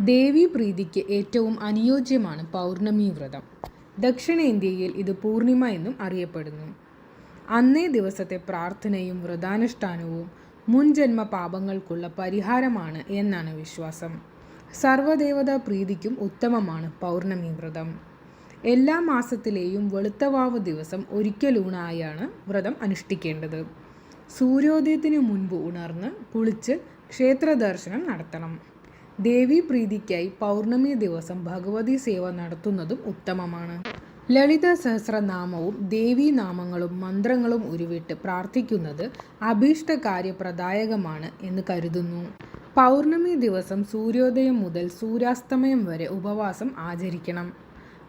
ദേവീപ്രീതിക്ക് ഏറ്റവും അനുയോജ്യമാണ് പൗർണമി വ്രതം. ദക്ഷിണേന്ത്യയിൽ ഇത് പൂർണിമ എന്നും അറിയപ്പെടുന്നു. അന്നേ ദിവസത്തെ പ്രാർത്ഥനയും വ്രതാനുഷ്ഠാനവും മുൻജന്മ പാപങ്ങൾക്കുള്ള പരിഹാരമാണ് എന്നാണ് വിശ്വാസം. സർവദേവതാ പ്രീതിക്കും ഉത്തമമാണ് പൗർണമി വ്രതം. എല്ലാ മാസത്തിലെയും വെളുത്തവാവ് ദിവസം ഒരിക്കലൂണായാണ് വ്രതം അനുഷ്ഠിക്കേണ്ടത്. സൂര്യോദയത്തിനു മുൻപ് ഉണർന്ന് കുളിച്ച് ക്ഷേത്രദർശനം നടത്തണം. ദേവീ പ്രീതിക്കായി പൗർണമി ദിവസം ഭഗവതി സേവ നടത്തുന്നതും ഉത്തമമാണ്. ലളിത സഹസ്രനാമവും ദേവീ നാമങ്ങളും മന്ത്രങ്ങളും ഉരുവിട്ട് പ്രാർത്ഥിക്കുന്നത് അഭീഷ്ടകാര്യപ്രദായകമാണ് എന്ന് കരുതുന്നു. പൗർണമി ദിവസം സൂര്യോദയം മുതൽ സൂര്യാസ്തമയം വരെ ഉപവാസം ആചരിക്കണം.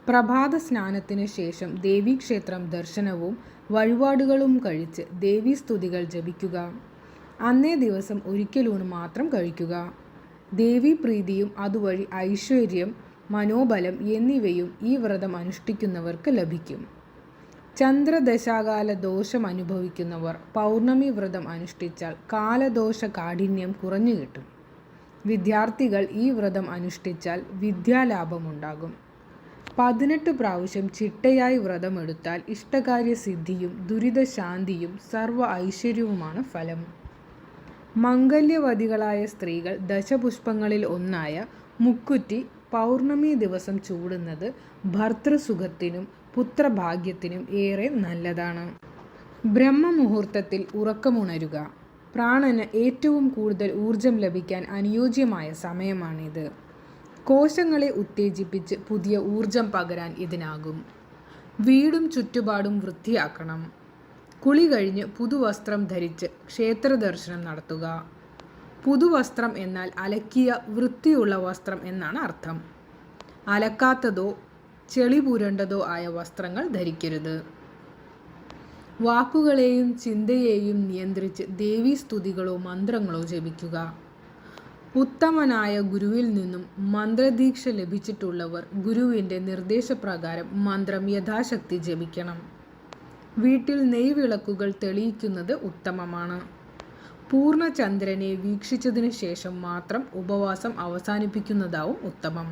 പ്രഭാത സ്നാനത്തിന് ശേഷം ദേവീക്ഷേത്രം ദർശനവും വഴിപാടുകളും കഴിച്ച് ദേവീസ്തുതികൾ ജപിക്കുക. അന്നേ ദിവസം ഒരിക്കലൂണ് മാത്രം കഴിക്കുക. ദേവീപ്രീതിയും അതുവഴി ഐശ്വര്യം മനോബലം എന്നിവയും ഈ വ്രതം അനുഷ്ഠിക്കുന്നവർക്ക് ലഭിക്കും. ചന്ദ്രദശാകാല ദോഷം അനുഭവിക്കുന്നവർ പൗർണമി വ്രതം അനുഷ്ഠിച്ചാൽ കാലദോഷ കാഠിന്യം കുറഞ്ഞു കിട്ടും. വിദ്യാർത്ഥികൾ ഈ വ്രതം അനുഷ്ഠിച്ചാൽ വിദ്യാലാഭമുണ്ടാകും. പതിനെട്ട് പ്രാവശ്യം ചിട്ടയായി വ്രതമെടുത്താൽ ഇഷ്ടകാര്യസിദ്ധിയും ദുരിതശാന്തിയും സർവ ഐശ്വര്യവുമാണ് ഫലം. മംഗല്യവതികളായ സ്ത്രീകൾ ദശപുഷ്പങ്ങളിൽ ഒന്നായ മുക്കുറ്റി പൗർണമി ദിവസം ചൂടുന്നത് ഭർത്തൃസുഖത്തിനും പുത്രഭാഗ്യത്തിനും ഏറെ നല്ലതാണ്. ബ്രഹ്മമുഹൂർത്തത്തിൽ ഉറക്കമുണരുക. പ്രാണന് ഏറ്റവും കൂടുതൽ ഊർജം ലഭിക്കാൻ അനുയോജ്യമായ സമയമാണിത്. കോശങ്ങളെ ഉത്തേജിപ്പിച്ച് പുതിയ ഊർജം പകരാൻ ഇതിനാകും. വീടും ചുറ്റുപാടും വൃത്തിയാക്കണം. കുളി കഴിഞ്ഞ് പുതുവസ്ത്രം ധരിച്ച് ക്ഷേത്രദർശനം നടത്തുക. പുതുവസ്ത്രം എന്നാൽ അലക്കിയ വൃത്തിയുള്ള വസ്ത്രം എന്നാണ് അർത്ഥം. അലക്കാത്തതോ ചെളി പുരണ്ടതോ ആയ വസ്ത്രങ്ങൾ ധരിക്കരുത്. വാക്കുകളെയും ചിന്തയെയും നിയന്ത്രിച്ച് ദേവീസ്തുതികളോ മന്ത്രങ്ങളോ ജപിക്കുക. ഉത്തമനായ ഗുരുവിൽ നിന്നും മന്ത്രദീക്ഷ ലഭിച്ചിട്ടുള്ളവർ ഗുരുവിന്റെ നിർദ്ദേശപ്രകാരം മന്ത്രം യഥാശക്തി ജപിക്കണം. വീട്ടിൽ നെയ്വിളക്കുകൾ തെളിയിക്കുന്നത് ഉത്തമമാണ്. പൂർണചന്ദ്രനെ വീക്ഷിച്ചതിനു ശേഷം മാത്രം ഉപവാസം അവസാനിപ്പിക്കുന്നതാവും ഉത്തമം.